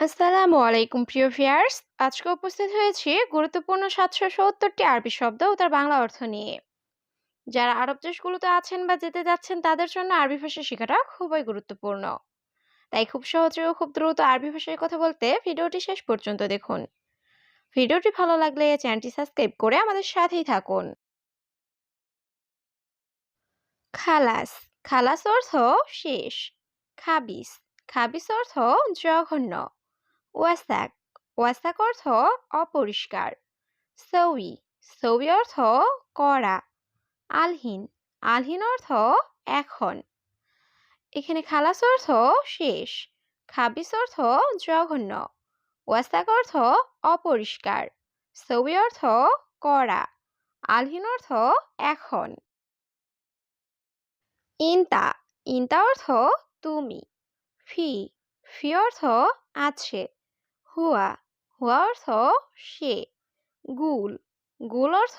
আসসালামু আলাইকুম, প্রিয় ভিউয়ার্স। আজকে উপস্থিত হয়েছি গুরুত্বপূর্ণ সাতশো সত্তরটি আরবি শব্দ ও তার বাংলা অর্থ নিয়ে। যারা আরব দেশগুলোতে আছেন বা যেতে যাচ্ছেন, তাদের জন্য আরবি ভাষা শেখাটা খুবই গুরুত্বপূর্ণ। তাই খুব সহজে ও খুব দ্রুত আরবি ভাষায় কথা বলতে ভিডিওটি শেষ পর্যন্ত দেখুন। ভিডিওটি ভালো লাগলে চ্যানেলটি সাবস্ক্রাইব করে আমাদের সাথেই থাকুন। খালাস। খালাস অর্থ শেষ। খাবিস। খাবিস অর্থ জঘন্য। ওয়াসাক ওয়াসাক অর্থ অপরিষ্কার। সৌই সৌই অর্থ করা আলহীন আলহীন অর্থ এখন। এখানে খালাস অর্থ শেষ, খাবিস অর্থ জঘন্য। ওয়াসাক অর্থ অপরিষ্কার, সৌই অর্থ করা আলহীন অর্থ এখন। ইনতা ইনতা অর্থ তুমি। ফি ফি অর্থ আছে। হুয়া হুয়া অর্থ সে। গুল গুল অর্থ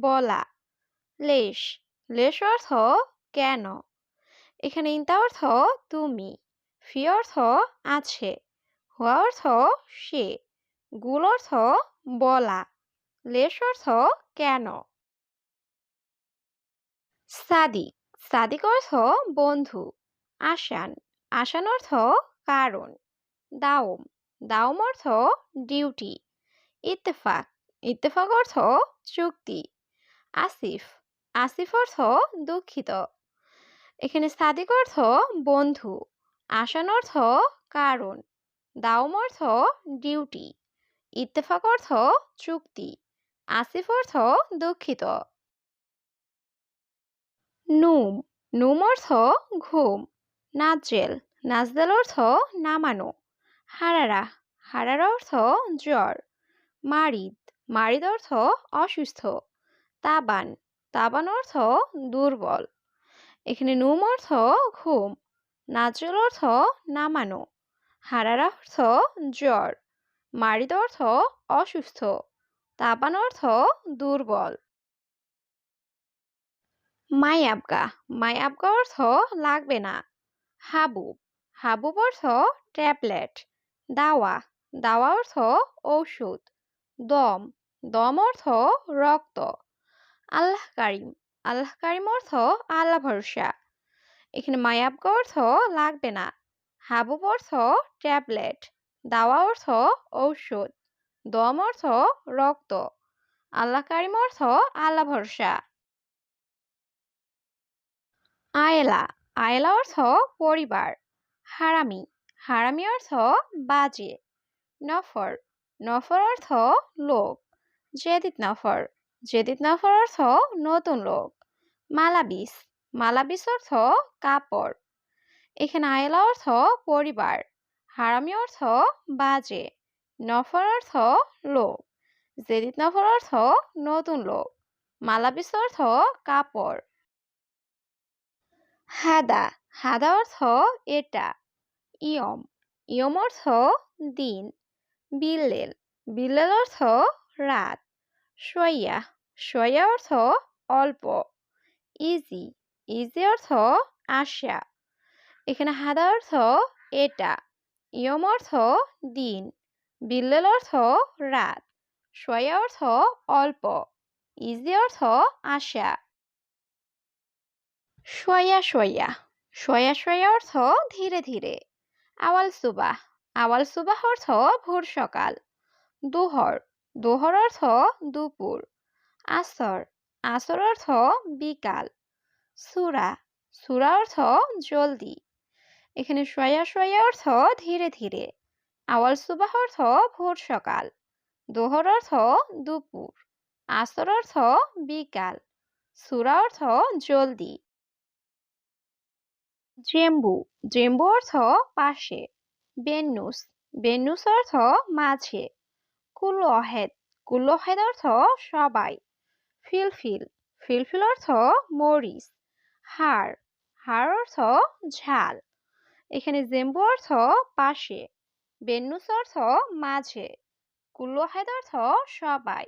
বলা। লেশ লেশ অর্থ কেন? এখানে ইন্তা অর্থ তুমি, ফি অর্থ আছে, হুয়া অর্থ সে, গুল অর্থ বলা, লেশ অর্থ কেন? সাদিক সাদিক অর্থ বন্ধু আসান আসান অর্থ কারণ, দাওম। দাওম অর্থ ডিউটি। ইত্তেফাক ইত্তেফাক অর্থ চুক্তি। আসিফ আসিফ অর্থ দুঃখিত। এখানে সাদিক অর্থ বন্ধু, আসান অর্থ কারণ। দাওম অর্থ ডিউটি। ইত্তেফাক অর্থ চুক্তি। আসিফ অর্থ দুঃখিত। নুম নুম অর্থ ঘুম। নাজেল নাজদেল অর্থ নামানো। হারারা, হারার অর্থ জ্বর, মারিদ মারিদ অর্থ অসুস্থ, তাবান তাবান অর্থ দুর্বল, এখানে নুম অর্থ ঘুম নাজল অর্থ নামানো, হারারা অর্থ জ্বর, মারিদ অর্থ অসুস্থ, তাবান অর্থ দুর্বল। আবগা মাই অর্থ লাগবে না, হাবুব হাবুব অর্থ ট্যাবলেট দাওয়া। দাওয়া অর্থ ঔষধ। দম। দম অর্থ রক্ত। আল্লাহ কারিম। আল্লাহ কারিম অর্থ আল্লাহ ভরসা। এখানে মায়াবগা অর্থ লাগবে না। হাবুব অর্থ ট্যাবলেট। দাওয়া অর্থ ঔষধ। দম অর্থ রক্ত। আল্লাহ কারিম অর্থ আল্লাহ ভরসা। আয়লা। আয়লা অর্থ পরিবার। হারামি। হারামি অর্থ বাজে। নফর নফর অর্থ লোক। জেদিত নফর জেদিত নফর অর্থ নতুন লোক। মালাবিস মালাবিস অর্থ কাপড়। এখানে আয়লা অর্থ পরিবার, হারামি অর্থ বাজে। নফর অর্থ লোক। জেদিত নফর অর্থ নতুন লোক। মালাবিস অর্থ কাপড়। হাদা হাদা অর্থ এটা। ইয়ম। ইয়ম অর্থ দিন। বিল্লেল। বিল্লেল অর্থ রাত। সইয়া সইয়া অর্থ অল্প। ইজি। ইজি অর্থ আশা এখানে হাদা অর্থ এটা। ইয়ম অর্থ দিন। বিল্লেল অর্থ রাত। সয়া অর্থ অল্প। ইজি অর্থ আশা সয়া সয়া সয়া সয়া অর্থ ধীরে ধীরে। আওয়াল সুবাহ। আওয়াল সুবাহ অর্থ ভোর সকাল। দুহর। দুহর অর্থ দুপুর। আসর। আসর অর্থ বিকাল। সুরা। সুরা অর্থ জলদি। এখানে সয়া সয়া অর্থ ধীরে ধীরে। আওয়াল সুবাহ অর্থ ভোর সকাল। দোহর অর্থ দুপুর। আসর অর্থ বিকাল। সুরা অর্থ জলদি। জেম্বু। জেম্বু অর্থ পাশে। বেনুস বেনুস অর্থ মাঝে। কুল অহেদ কুল অর্থ সবাই। ফিলফিল। ফিলফিল অর্থ মরিচ। হাড়। হাড় অর্থ ঝাল। এখানে জেম্বু অর্থ পাশে। বেনুস অর্থ মাঝে। কুল্লোহেদ অর্থ সবাই।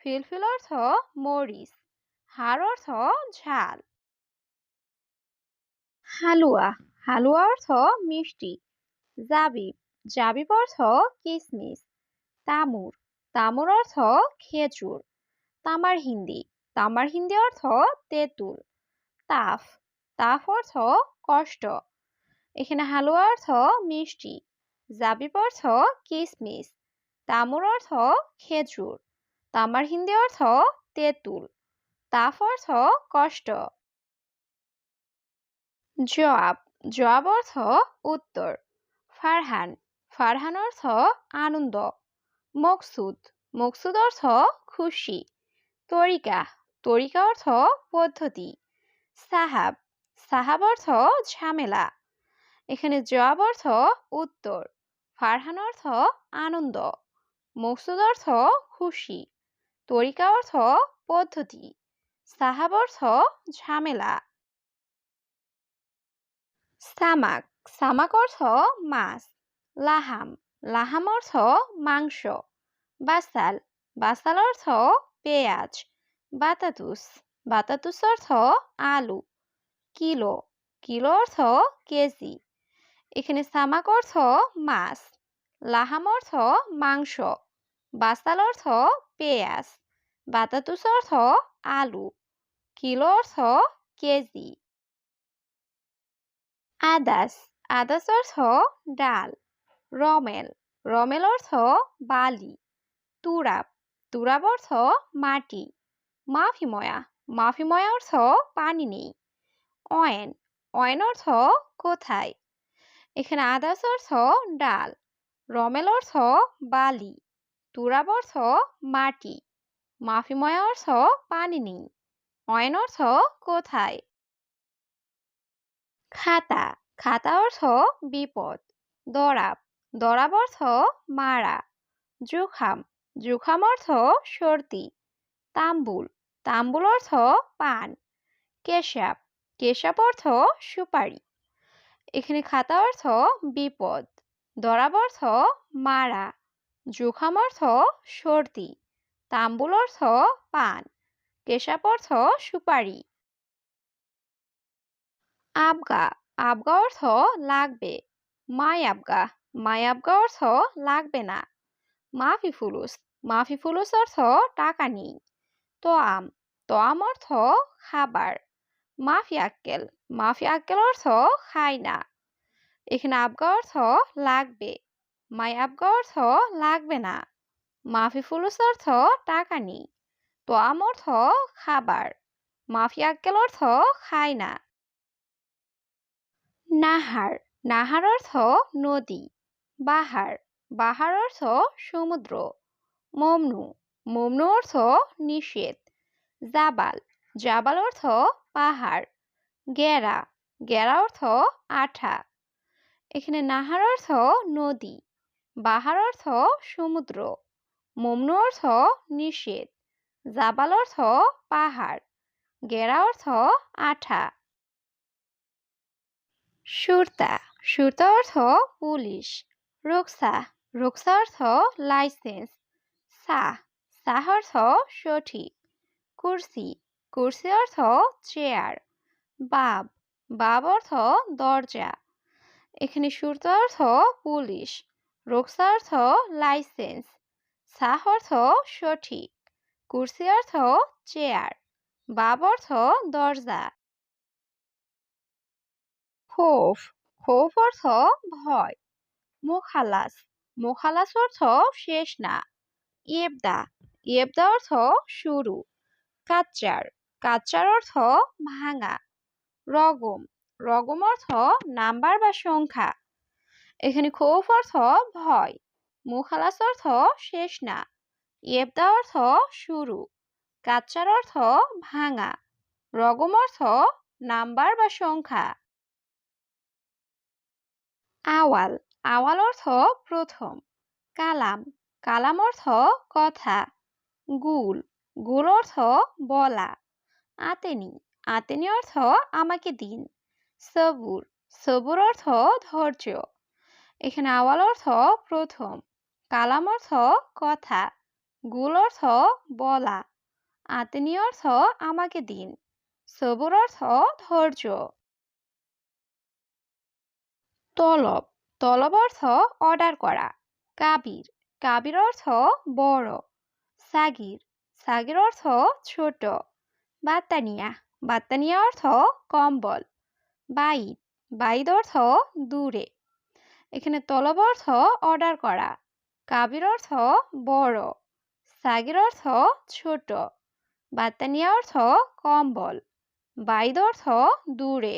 ফিলফিল অর্থ মরিচ। হাড় অর্থ ঝাল। হালুয়া। হালুয়া অর্থ মিষ্টি। জাবিব জাবিব অর্থ কিসমিস। তামুর। তামুর অর্থ খেজুর। তামার হিন্দি। তামার হিন্দি অর্থ তেঁতুল। তাফ। তাফ অর্থ কষ্ট। এখানে হালুয়া অর্থ মিষ্টি। জাবিব অর্থ কিসমিস। তামুর অর্থ খেজুর। তামার হিন্দি অর্থ তেঁতুল। তাফ অর্থ কষ্ট। জবাব জবাব অর্থ উত্তর। ফারহান ফারহান অর্থ আনন্দ। মকসুদ মকসুদ অর্থ খুশি। তরিকা তরিকা অর্থ পদ্ধতি। সাহাব সাহাব অর্থ ঝামেলা। এখানে জবাব অর্থ উত্তর, ফারহান অর্থ আনন্দ। মকসুদ অর্থ খুশি। তরিকা অর্থ পদ্ধতি। সাহাব অর্থ ঝামেলা। সামাক সামাক অর্থ মাছ, লাহাম লাহাম অর্থ মাংস, বাসাল বাসাল অর্থ পেঁয়াজ, বাতাতুস বাতাতুস অর্থ আলু, কিলো কিলো অর্থ কেজি, এখানে সামাক অর্থ মাছ, লাহাম অর্থ মাংস, বাসাল অর্থ পেঁয়াজ, বাতাতুস অর্থ আলু, কিলো অর্থ কেজি। আদাস আদাস অর্থ ডাল। রমেল রমেল অর্থ বালি। তুরাব তুরাব অর্থ মাটি। মাফিময়া মাফিময়া অর্থ পানি নেই। অয়েন অয়েন অর্থ কোথায়? এখানে আদাস অর্থ ডাল, রমেল অর্থ বালি, তুরাব অর্থ মাটি। মাফিময়া অর্থ পানি নেই। অয়েন অর্থ কোথায়? খাতা। খাতা অর্থ বিপদ। দরাব। দরাব অর্থ মারা। জুখাম। জুখাম অর্থ সর্দি। তাম্বুল। তাম্বুল অর্থ পান। কেশাব। কেশাব অর্থ সুপারি। এখানে খাতা অর্থ বিপদ। দরাব অর্থ মারা। জুখাম অর্থ সর্দি। তাম্বুল অর্থ পান। কেশাব অর্থ সুপারি। আবগা আবগা অর্থ লাগবে। মাই আবগা মাই আবগা অর্থ লাগবে না। মাফি ফুলুস মাফি ফুলুস অর্থ টাকা নেই। তো আম তো আম অর্থ খাবার। মাফি আক্কেল মাফি আক্কেল অর্থ খাই না। এখানে আবগা অর্থ লাগবে। মাই আবগা অর্থ লাগবে না। মাফি ফুলুস অর্থ টাকা নেই। তো আম অর্থ খাবার। মাফি আক্কেল অর্থ খাই না। নাহার নাহার অর্থ নদী। বাহার বাহার অর্থ সমুদ্র। মমনু মমনু অর্থ নিষেধ। জাবাল জাবাল অর্থ পাহাড়। গেরা গেরা অর্থ আঠা। এখানে নাহার অর্থ নদী, বাহার অর্থ সমুদ্র। মমনু অর্থ নিষেধ। জাবাল অর্থ পাহাড়। গেরা অর্থ আঠা। সুরতা সুরতা অর্থ পুলিশ। রোকসা রোকসা অর্থ লাইসেন্স সাহ সাহ অর্থ সঠিক। কুরসি কুরসি অর্থ চেয়ার বাব বাব অর্থ দরজা। এখানে সুরতা অর্থ পুলিশ, রোকসা অর্থ লাইসেন্স সাহ অর্থ সঠিক। কুরসি অর্থ চেয়ার বাব অর্থ দরজা। খোফ খোফ অর্থ ভয়। মোখালাস মোখালাস অর্থ শেষ না। ইয়েবদা ইয়েবদা অর্থ শুরু। কাচ্চার কাচ্চার অর্থ ভাঙা। রগম রগম অর্থ নাম্বার বা সংখ্যা। এখানে খোফ অর্থ ভয়, মুখালাস অর্থ শেষ না। ইয়েবদা অর্থ শুরু। কাচ্চার অর্থ ভাঙা। রগম অর্থ নাম্বার বা সংখ্যা। আওয়াল। আওয়াল অর্থ প্রথম। কালাম। কালাম অর্থ কথা। গুল। গুল অর্থ বলা। আতেনি। আতেনি অর্থ আমাকে দিন। সবুর। সবুর অর্থ ধৈর্য। এখানে আওয়াল অর্থ প্রথম। কালাম অর্থ কথা। গুল অর্থ বলা। আতেনি অর্থ আমাকে দিন। সবুর অর্থ ধৈর্য। তলব। তলব অর্থ অর্ডার করা। কাবির। কাবির অর্থ বড়। সাগির। সাগির অর্থ ছোট। বাত্তানিয়া। বাত্তানিয়া অর্থ কম্বল। বাইদ। বাইদ অর্থ দূরে। এখানে তলব অর্থ অর্ডার করা। কাবির অর্থ বড়। সাগির অর্থ ছোট। বাত্তানিয়া অর্থ কম্বল। বাইদ অর্থ দূরে।